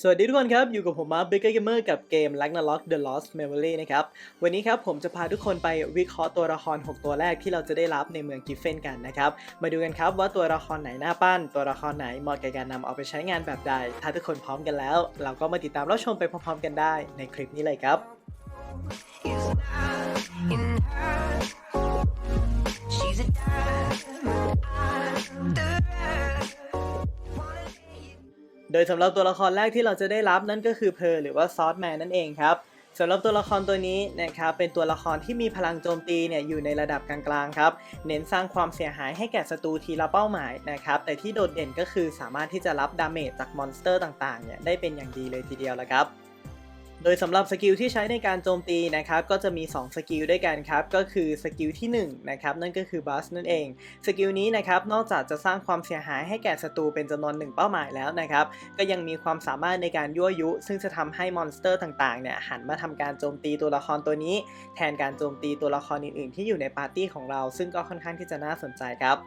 สวัสดีทุกคนครับ อยู่กับผมมาร์คเบเกอร์เกมเมอร์กับเกม Ragnarok The Lost Memory นะครับ วันนี้ครับผมจะพาทุกคนไปวิเคราะห์ตัวละคร 6 ตัวแรกที่เราจะได้รับในเมืองกิฟเฟนกันนะครับ มาดูกันครับว่าตัวละครไหนน่าปั้น ตัวละครไหนเหมาะกับการนำเอาไปใช้งานแบบใด ถ้าทุกคนพร้อมกันแล้ว เราก็มาติดตามรับชมไปพร้อมๆกันได้ในคลิปนี้เลยครับ โดยสำหรับตัวละครแรกที่เราจะได้รับนั่นก็คือเพอร์หรือว่าซอสแมนนั่นเองครับสำหรับตัวละครตัวนี้นะครับเป็นตัวละครที่มีพลังโจมตีเนี่ยอยู่ในระดับกลางๆครับเน้นสร้างความเสียหายให้แก่ศัตรูทีละเป้าหมายนะครับแต่ที่โดดเด่นก็คือสามารถที่จะรับดาเมจจากมอนสเตอร์ต่างๆเนี่ยได้เป็นอย่างดีเลยทีเดียวละครับ โดยสำหรับสกิลที่ใช้ในการโจมตีนะครับก็จะมี 2 สกิลด้วยกันครับ ก็คือสกิลที่1นะครับนั่นก็คือบัสนั่นเอง สกิลนี้นะครับนอกจากจะสร้างความเสียหายให้แก่ศัตรูเป็นจำนวนหนึ่งเป้าหมายแล้วนะครับก็ยังมีความสามารถในการยั่วยุ ซึ่งจะทำให้มอนสเตอร์ต่างๆเนี่ยหันมาทำการโจมตีตัวละครตัวนี้ แทนการโจมตีตัวละครอื่นๆ ที่อยู่ในปาร์ตี้ของเรา ซึ่งก็ค่อนข้างที่จะน่าสนใจครับ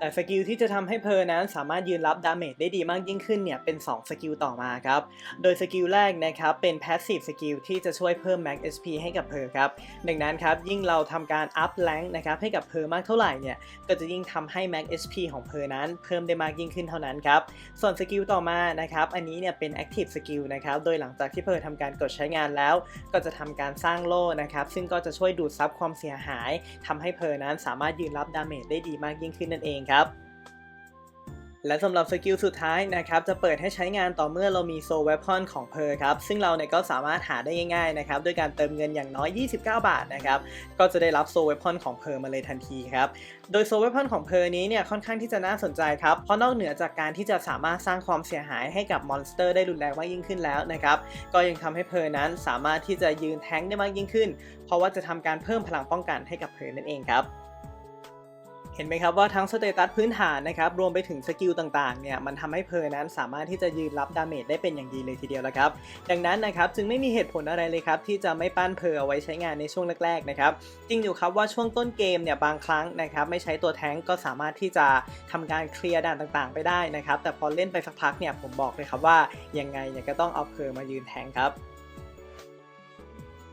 แต่สกิลที่จะทำให้เพอนั้นสามารถยืนรับดาเมจได้ดีมากยิ่งขึ้นเนี่ยเป็น 2 สกิลต่อมาครับ โดยสกิลแรกนะครับเป็น Passive สกิลที่จะช่วยเพิ่ม Max SP ให้กับเพอครับ ดังนั้นครับยิ่งเราทำการ up rank นะครับให้กับเพอมากเท่าไหร่เนี่ยก็จะยิ่งทำให้ Max SP ของเพอนั้นเพิ่มได้มากยิ่งขึ้นเท่านั้นครับ ส่วนสกิลต่อมานะครับอันนี้เนี่ยเป็น Active สกิลนะครับโดยหลังจากที่เพอทำการกดใช้งานแล้ว ก็จะทำการสร้างโล่นะครับซึ่งก็จะช่วยดูดซับความเสียหายทำให้เพอนั้นสามารถยืนรับดาเมจได้ดีมากยิ่งขึ้นนั่นเองครับ และสำหรับสกิลสุดท้ายนะครับจะเปิดให้ใช้งานต่อเมื่อเรามีโซ w วพอนของเพอครับซึ่งเราเนี่ยก็สามารถหาได้ง่ายๆนะครับด้วยการเติมเงินอย่างน้อย 29 บาทนะครับก็จะได้รับโซ w วพอนของเพอมาเลยทันทีครับโดยโซ w วพอนของเพอนี้เนี่ยค่อนข้างที่จะน่าสนใจครับเพราะนอกเหนือจากการที่จะสามารถสร้างความเสียหายให้กับมอนสเตอร์ได้รุนแรงมากยิ่งขึ้นแล้วนะครับก็ยังทำให้เพอนั้นสามารถที่จะยืนแท้งได้มากยิ่งขึ้น เพราะว่าจะทำการเพิ่มพลังป้องกันให้กับเพอนั่นเองครับ ห็นไหมครับว่าทั้งสเตตัสพื้นฐานนะครับรวมไปถึงสกิลต่างๆเนี่ยมันทำให้เพอนั้นสามารถที่จะยืนรับดาเมจได้เป็นอย่างดีเลยทีเดียวแล้วครับดังนั้นนะครับจึงไม่มีเหตุผลอะไรเลยครับที่จะไม่ปั้นเพอเอาไว้ใช้งานในช่วงแรกๆนะครับจริงอยู่ครับว่าช่วงต้นเกมเนี่ยบางครั้งนะครับไม่ใช้ตัวแท้งก็สามารถที่จะทำการเคลียร์ด่านต่างๆ ไปได้นะครับแต่พอเล่นไปสักพักเนี่ยผมบอกเลยครับว่ายังไงเนี่ยก็ต้องเอาเพอมายืนแทงครับ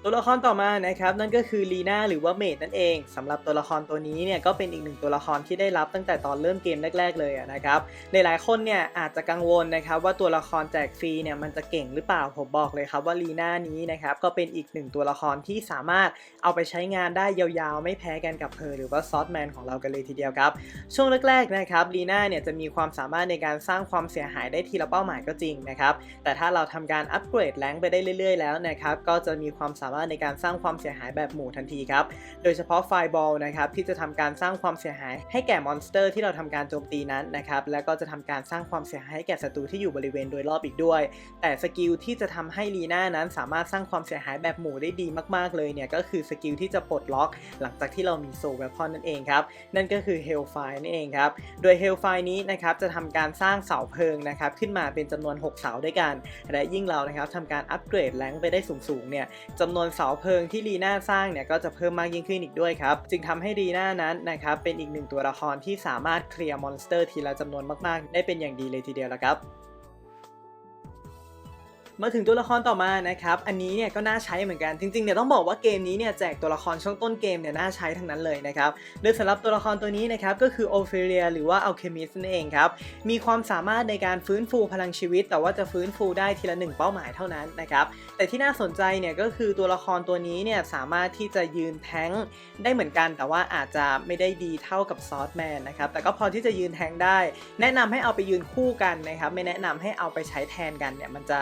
ตัวละครต่อมานะครับนั่นก็คือลีน่าหรือว่าเมดนั่นเองสำหรับตัวละครตัวนี้เนี่ยก็เป็นอีกหนึ่งตัวละครที่ได้รับตั้งแต่ตอนเริ่มเกมแรก ๆ เลยนะครับหลายๆคนเนี่ยอาจจะกังวลนะครับว่าตัวละครแจกฟรีเนี่ยมันจะเก่งหรือเปล่าผมบอกเลยครับว่าลีน่านี้นะครับก็เป็นอีกหนึ่งตัวละครที่สามารถเอาไปใช้งานได้ยาวๆ ไม่แพ้กันกับเพอหรือว่าซอสแมนของเรากันเลยทีเดียวครับช่วงแรกๆนะครับลีน่าเนี่ยจะมีความสามารถในการสร้างความเสียหายได้ทีละเป้าหมายก็จริงนะครับแต่ถ้าเราทำการอัปเกรดแรงไปได้เรื่อย ๆ แล้วนะครับก็จะมีความสามารถในการสร้างความเสียหายแบบหมู่ทันทีครับ โดยเฉพาะไฟบอลนะครับที่จะทำการสร้างความเสียหายให้แก่มอนสเตอร์ที่เราทำการโจมตีนั้นนะครับ แล้วก็จะทำการสร้างความเสียหายให้แก่ศัตรูที่อยู่บริเวณโดยรอบอีกด้วย แต่สกิลที่จะทำให้ลีน่านั้นสามารถสร้างความเสียหายแบบหมู่ได้ดีมากๆเลยเนี่ยก็คือสกิลที่จะปลดล็อกหลังจากที่เรามีโซเวพอนนั่นเองครับ นั่นก็คือเฮลไฟนั่นเองครับ โดยเฮลไฟนี้นะครับจะทำการสร้างเสาเพลิงนะครับขึ้นมาเป็นจำนวน 6 เสาด้วยกัน และยิ่งเรานะครับทำการอัปเกรดแรงไปได้สูงๆเนี่ยจำนวนนวนเสาเพลิงที่ลีน่าสร้างเนี่ยก็จะเพิ่มมากยิ่งขึ้นอีกด้วยครับ จึงทำให้ลีน่านั้นนะครับเป็นอีกหนึ่งตัวละครที่สามารถเคลียร์มอนสเตอร์ทีละจำนวนมากๆ ได้เป็นอย่างดีเลยทีเดียวละครับ มาถึงตัวละครต่อมานะครับอันนี้เนี่ยก็น่าใช้เหมือนกันจริงๆเนี่ยต้องบอกว่าเกมนี้เนี่ยแจกตัวละครช่วงต้นเกมเนี่ยน่าใช้ทั้งนั้นเลยนะครับโดยสำหรับตัวละครตัวนี้นะครับก็คือโอเฟเรียหรือว่าอัลเคมิสนั่นเองครับมีความสามารถในการฟื้นฟูพลังชีวิต แต่ว่าจะฟื้นฟูได้ทีละหนึ่งเป้าหมายเท่านั้นนะครับแต่ที่น่าสนใจเนี่ยก็คือตัวละครตัวนี้เนี่ยสามารถที่จะยืนแท้งได้เหมือนกัน แต่ว่าอาจจะไม่ได้ดีเท่ากับซอสแมนนะครับแต่ก็พอที่จะยืนแท้งได้ แนะนำให้เอาไปยืนคู่กันนะครับไม่แนะนำให้เอาไปใช้แทนกันเนี่ยมันจะ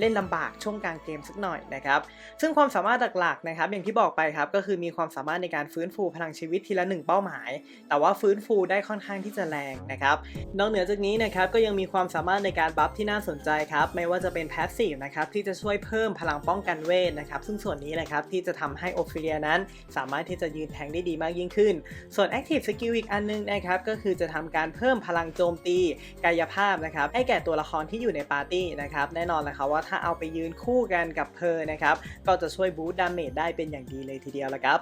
เล่นลำบากช่วงกลางเกมสักหน่อยนะครับซึ่งความสามารถหลักๆนะครับอย่างที่บอกไปครับก็คือมีความสามารถในการฟื้นฟูพลังชีวิตทีละหนึ่งเป้าหมาย แต่ว่าฟื้นฟูได้ค่อนข้างที่จะแรงนะครับนอกเหนือจากนี้นะครับก็ยังมีความสามารถในการบัฟที่น่าสนใจครับไม่ว่าจะเป็นแพสซีฟนะครับที่จะช่วยเพิ่มพลังป้องกันเวทนะครับซึ่งส่วนนี้แหละครับที่จะทำให้โอฟิเลียนั้น สามารถที่จะยืนแทงได้ดีมากยิ่งขึ้น ส่วน Active Skill อีกอันนึงนะครับก็คือจะทำการเพิ่มพลังโจมตีกายภาพนะครับให้แก่ตัวละครที่อยู่ในปาร์ตี้นะครับแน่นอนเลยครับว่าถ้าเอาไปยืนคู่กันกับเพอนะครับ ก็จะช่วยบูตดาเมจได้เป็นอย่างดีเลยทีเดียวละครับ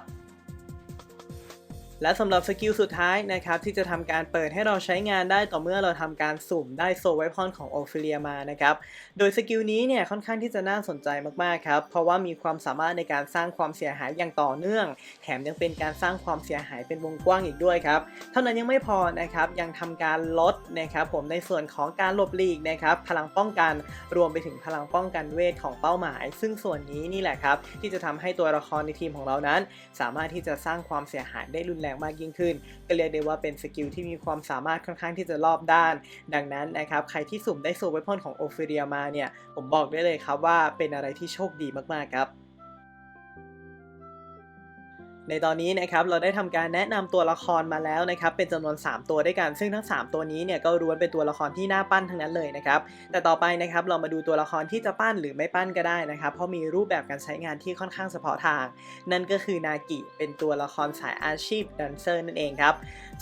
และสำหรับสกิลสุดท้ายนะครับที่จะทำการเปิดให้เราใช้งานได้ต่อเมื่อเราทำการสุ่มได้โซไวพอนของโอฟิเลียมานะครับ โดยสกิลนี้เนี่ยค่อนข้างที่จะน่าสนใจมากๆครับ เพราะว่ามีความสามารถในการสร้างความเสียหายอย่างต่อเนื่อง แถมยังเป็นการสร้างความเสียหายเป็นวงกว้างอีกด้วยครับ เท่านั้นยังไม่พอนะครับยังทำการลดนะครับผมในส่วนของการหลบหลีกนะครับพลังป้องกันรวมไปถึงพลังป้องกันเวทของเป้าหมาย ซึ่งส่วนนี้นี่แหละครับที่จะทำให้ตัวละครในทีมของเรานั้น สามารถที่จะสร้างความเสียหายได้รุนแรงมากยิ่งขึ้น ก็เรียกได้ว่าเป็นสกิลที่มีความสามารถค่อนข้างที่จะรอบด้าน ดังนั้นนะครับใครที่สุ่มได้โซเวพอนของโอฟิเรียมาเนี่ยผมบอกได้เลยครับว่าเป็นอะไรที่โชคดีมากๆครับ ในตอนนี้นะครับเราได้ทำการแนะนำตัวละครมาแล้วนะครับเป็นจำนวน 3 ตัวด้วยกัน ซึ่งทั้ง 3 ตัวนี้เนี่ยก็ล้วนเป็นตัวละครที่น่าปั้นทั้งนั้นเลยนะครับแต่ต่อไปนะครับเรามาดูตัวละครที่จะปั้นหรือไม่ปั้นก็ได้นะครับ เพราะมีรูปแบบการใช้งานที่ค่อนข้างเฉพาะทาง นั่นก็คือนากิเป็นตัวละครสายอาชีพดันเซอร์นั่นเองครับ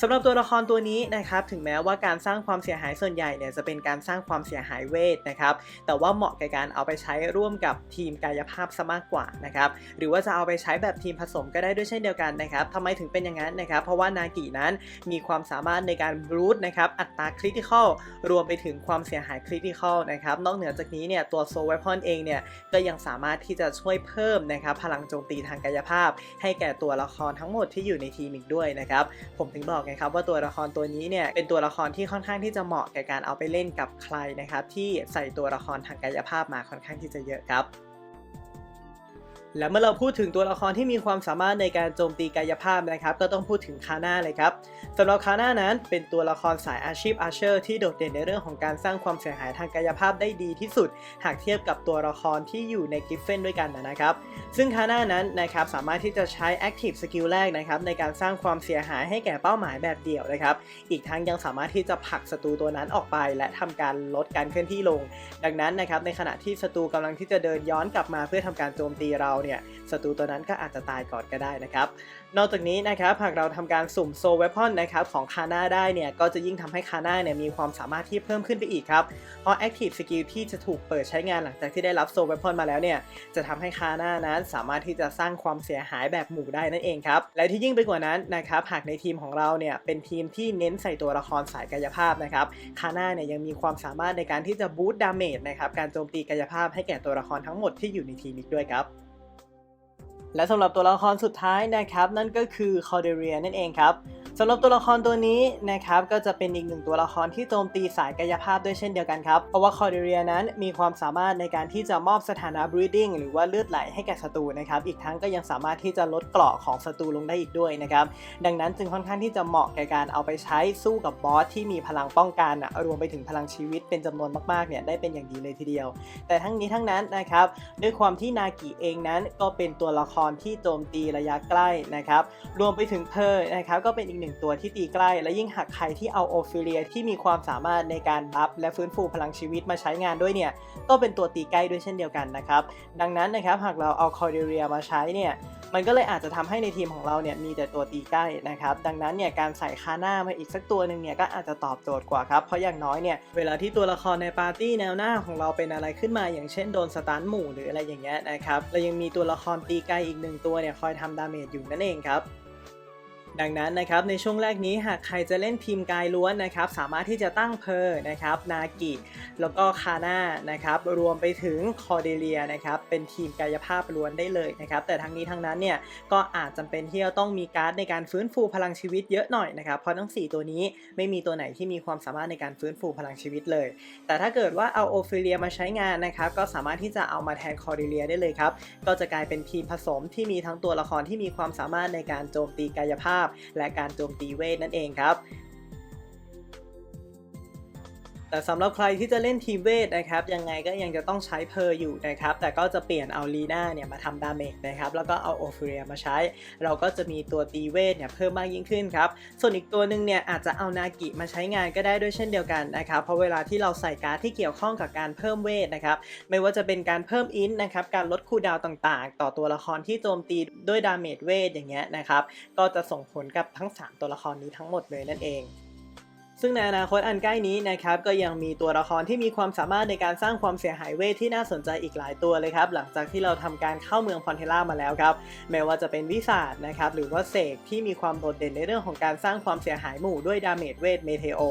สำหรับตัวละครตัวนี้นะครับถึงแม้ว่าการสร้างความเสียหายส่วนใหญ่เนี่ยจะเป็นการสร้างความเสียหายเวทนะครับแต่ว่าเหมาะกับการเอาไปใช้ร่วมกับทีมกายภาพซะมากกว่านะครับหรือว่าจะเอาไปใช้แบบทีมผสมก็ได้ด้วยเช่นเดียวกันนะครับทำไมถึงเป็นอย่างนั้นนะครับ เพราะว่านากินั้นมีความสามารถในการบรูทนะครับอัตราคริติคอลรวมไปถึงความเสียหายคริติคอลนะครับนอกเหนือจากนี้เนี่ยตัวโซเวพอนเองเนี่ยก็ยังสามารถที่จะช่วยเพิ่มนะครับพลังโจมตีทางกายภาพ ให้แก่ตัวละครทั้งหมดที่อยู่ในทีมอีกด้วยนะครับผมถึงบอกไงครับว่าตัวละครตัวนี้เนี่ยเป็นตัวละครที่ค่อนข้างที่จะเหมาะแก่การเอาไปเล่นกับใครนะครับที่ใส่ตัวละครทางกายภาพมาค่อนข้างที่จะเยอะครับ และเมื่อเราพูดถึงตัวละครที่มีความสามารถในการโจมตีกายภาพนะครับ ก็ต้องพูดถึงคาน่าเลยครับสำหรับคาน่านั้นเป็นตัวละครสายอาชีพอาเชอร์ที่โดดเด่นในเรื่องของการสร้างความเสียหายทางกายภาพได้ดีที่สุด หากเทียบกับตัวละครที่อยู่ในกิฟเฟนด้วยกันนะครับ ซึ่งคาน่านั้นนะครับสามารถที่จะใช้ Active Skill แรกนะครับในการสร้างความเสียหายให้แก่เป้าหมายแบบเดี่ยวนะครับ อีกทั้งยังสามารถที่จะผลักศัตรูตัวนั้นออกไป และทำการลดการเคลื่อนที่ลง ดังนั้นนะครับในขณะที่ศัตรูกำลังที่จะเดินย้อนกลับมาเพื่อทำการโจมตีเราเนี่ยศัตรูตัวนั้นก็อาจจะตายก่อนก็ได้นะครับ นอกจากนี้นะครับหากเราทำการสุ่มโซเวพอนนะครับของคาน่าได้เนี่ยก็จะยิ่งทำให้คาน่าเนี่ยมีความสามารถที่เพิ่มขึ้นไปอีกครับ เพราะ Active Skill ที่จะถูกเปิดใช้งานหลังจากที่ได้รับโซเวพอนมาแล้วเนี่ยจะทำให้คาน่านั้นสามารถที่จะสร้างความเสียหายแบบหมู่ได้นั่นเองครับ และที่ยิ่งไปกว่านั้นนะครับหากในทีมของเราเนี่ยเป็นทีมที่เน้นใส่ตัวละครสายกายภาพนะครับคาน่าเนี่ยยังมีความสามารถในการที่จะบูตดาเมจนะครับการโจมตีกายภาพให้แก่ตัวละครทั้งหมดที่อยู่ในทีมอีกด้วยครับ และสำหรับตัวละครสุดท้ายนะครับ นั่นก็คือคอเดเรียนั่นเองครับ สำหรับตัวละครตัวนี้นะครับก็จะเป็นอีกหนึ่งตัวละครที่โจมตีสายกายภาพด้วยเช่นเดียวกันครับ เพราะว่าคอเดเรียนั้นมีความสามารถในการที่จะมอบสถานะ breathing หรือว่าเลือดไหลให้แก่ศัตรูนะครับ อีกทั้งก็ยังสามารถที่จะลดเกราะของศัตรูลงได้อีกด้วยนะครับ ดังนั้นจึงค่อนข้างที่จะเหมาะแก่การเอาไปใช้สู้กับบอสที่มีพลังป้องกันอะรวมไปถึงพลังชีวิตเป็นจำนวนมากๆเนี่ยได้เป็นอย่างดีเลยทีเดียว แต่ทั้งนี้ทั้งนั้นนะครับด้วยความที่นากิเองนั้นก็เป็นตัวละครที่โจมตีระยะใกล้นะครับรวมไปถึงเพอร์นะครับก็เป็นอีกหนึ่งตัวที่ตีใกล้ และยิ่งหากใครที่เอาโอฟิเลียที่มีความสามารถในการบัฟและฟื้นฟูพลังชีวิตมาใช้งานด้วยเนี่ย ก็เป็นตัวตีใกล้ด้วยเช่นเดียวกันนะครับ ดังนั้นนะครับหากเราเอาคอร์เดเรียมาใช้เนี่ยมันก็เลยอาจจะทำให้ในทีมของเราเนี่ยมีแต่ตัวตีใกล้นะครับ ดังนั้นเนี่ยการใส่คาหน้ามาอีกสักตัวหนึ่งเนี่ยก็อาจจะตอบโจทย์กว่าครับ เพราะอย่างน้อยเนี่ยเวลาที่ตัวละครในปาร์ตี้แนวหน้าของเราเป็นอะไรขึ้นมา อย่างเช่นโดนสตันหมู่หรืออะไรอย่างเงี้ยนะครับเรายังมีตัวละครตีไกลอีกหนึ่งตัวเนี่ยคอยทำดาเมจอยู่นั่นเองครับ ดังนั้นนะครับในช่วงแรกนี้หากใครจะเล่นทีมกายล้วนนะครับสามารถที่จะตั้งเพอร์นะครับนากิแล้วก็คาน่านะครับรวมไปถึงคอเดเลียนะครับเป็นทีมกายภาพล้วนได้เลยนะครับแต่ทั้งนี้ทั้งนั้นเนี่ยก็อาจจำเป็นที่จะต้องมีการ์ดในการฟื้นฟูพลังชีวิตเยอะหน่อยนะครับเพราะทั้ง 4 ตัวนี้ไม่มีตัวไหนที่มีความสามารถในการฟื้นฟูพลังชีวิตเลย แต่ถ้าเกิดว่าเอาโอฟิเลียมาใช้งานนะครับก็สามารถที่จะเอามาแทนคอเดเลียได้เลยครับก็จะกลายเป็นทีมผสมที่มีทั้งตัวละครที่มีความสามารถในการโจมตีกายภาพและการโจมตีเวทนั่นเองครับ แต่สำหรับใครที่จะเล่นทีเวทนะครับยังไงก็ยังจะต้องใช้เพอร์อยู่นะครับแต่ก็จะเปลี่ยนเอาลีน่าเนี่ยมาทำดาเมจนะครับแล้วก็เอาโอฟิเรียมาใช้ เราก็จะมีตัวตีเวทเนี่ยเพิ่มมากยิ่งขึ้นครับส่วนอีกตัวหนึ่งเนี่ยอาจจะเอานากิมาใช้งานก็ได้ด้วยเช่นเดียวกันนะครับเพราะเวลาที่เราใส่การ์ดที่เกี่ยวข้องกับการเพิ่มเวทนะครับไม่ว่าจะเป็นการเพิ่มอินนะครับการลดคูดาวต่างๆ ต่อตัวละครที่โจมตีด้วยดาเมจเวทอย่างเงี้ยนะครับก็จะส่งผลกับทั้ง 3 ตัวละครนี้ทั้งหมดเลยนั่นเอง ซึ่งในอนาคตอันใกล้นี้นะครับก็ยังมีตัวละครที่มีความสามารถในการสร้างความเสียหายเวทที่น่าสนใจอีกหลายตัวเลยครับหลังจากที่เราทำการเข้าเมืองพอนเทล่ามาแล้วครับไม่ว่าจะเป็นวิสาดนะครับหรือว่าเสกที่มีความโดดเด่นในเรื่องของการสร้างความเสียหายหมู่ด้วยดาเมจเวทเมเทโอ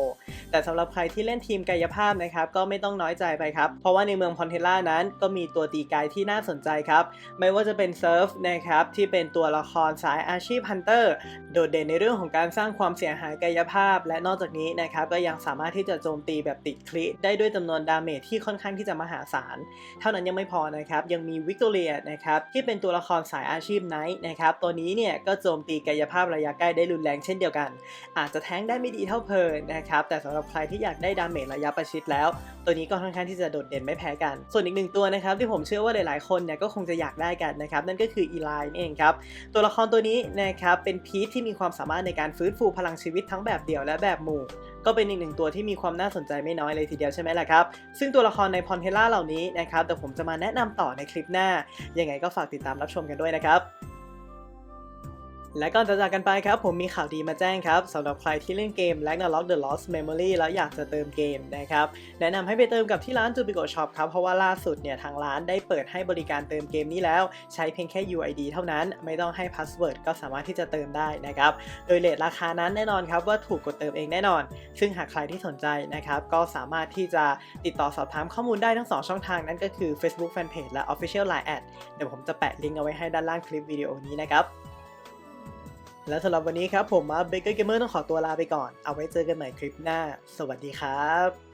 แต่สำหรับใครที่เล่นทีมกายภาพนะครับก็ไม่ต้องน้อยใจไปครับเพราะว่าในเมืองพอนเทล่านั้นก็มีตัวตีกายที่น่าสนใจครับไม่ว่าจะเป็นเซิร์ฟนะครับที่เป็นตัวละครสายอาชีพฮันเตอร์โดดเด่นในเรื่องของการสร้างความเสียหายกายภาพ และนอกจากนี้นะครับก็ยังสามารถที่จะโจมตีแบบติดคลิได้ด้วยจำนวนดาเมจที่ค่อนข้างที่จะมหาศาล เท่านั้นยังไม่พอนะครับ ยังมีวิกตอเรียนะครับที่เป็นตัวละครสายอาชีพไนท์นะครับตัวนี้เนี่ยก็โจมตีกายภาพระยะใกล้ได้รุนแรงเช่นเดียวกัน อาจจะแท้งได้ไม่ดีเท่าเพลิร์นนะครับแต่สำหรับใครที่อยากได้ดาเมจระยะประชิดแล้ว ตัวนี้ก็ค่อนข้างที่จะโดดเด่นไม่แพ้กัน ส่วนอีกหนึ่งตัวนะครับที่ผมเชื่อว่าหลาย ๆ คนเนี่ยก็คงจะอยากได้กันนะครับนั่นก็คืออีไลน์เองครับตัวละครตัวนี้นะครับเป็นพีทที่มีความสามารถในการฟื้นฟูพลังชีวิตทั้งแบบเดี่ยวและแบบหมู่ ก็เป็นอีกหนึ่งตัวที่มีความน่าสนใจไม่น้อยเลยทีเดียวใช่ไหมล่ะครับ ซึ่งตัวละครในพอเทล่าเหล่านี้นะครับเดี๋ยวผมจะมาแนะนำต่อในคลิปหน้า ยังไงก็ฝากติดตามรับชมกันด้วยนะครับ และก่อนจะจากกันไปครับ ผมมีข่าวดีมาแจ้งครับสำหรับใครที่เล่นเกม Ragnarok The Lost Memory แล้วอยากจะเติมเกมนะครับ แนะนำให้ไปเติมกับที่ร้าน Jubigo Shop ครับ เพราะว่าล่าสุดเนี่ยทางร้านได้เปิดให้บริการเติมเกมนี้แล้ว ใช้เพียงแค่ UID เท่านั้น ไม่ต้องให้พาสเวิร์ดก็สามารถที่จะเติมได้นะครับ โดยเลทราคานั้นแน่นอนครับว่าถูกกดเติมเองแน่นอน ซึ่งหากใครที่สนใจนะครับก็สามารถที่จะติดต่อสอบถามข้อมูลได้ทั้ง 2 ช่องทางนั่นก็คือ Facebook Fanpage และ Official Line Ad เดี๋ยวผมจะแปะลิงก์เอาไว้ให้ด้านล่างคลิปวิดีโอนี้นะครับ และสำหรับวันนี้ครับผมมาเบเกอร์เกมเมอร์ต้องขอตัวลาไปก่อน เอาไว้เจอกันใหม่คลิปหน้า สวัสดีครับ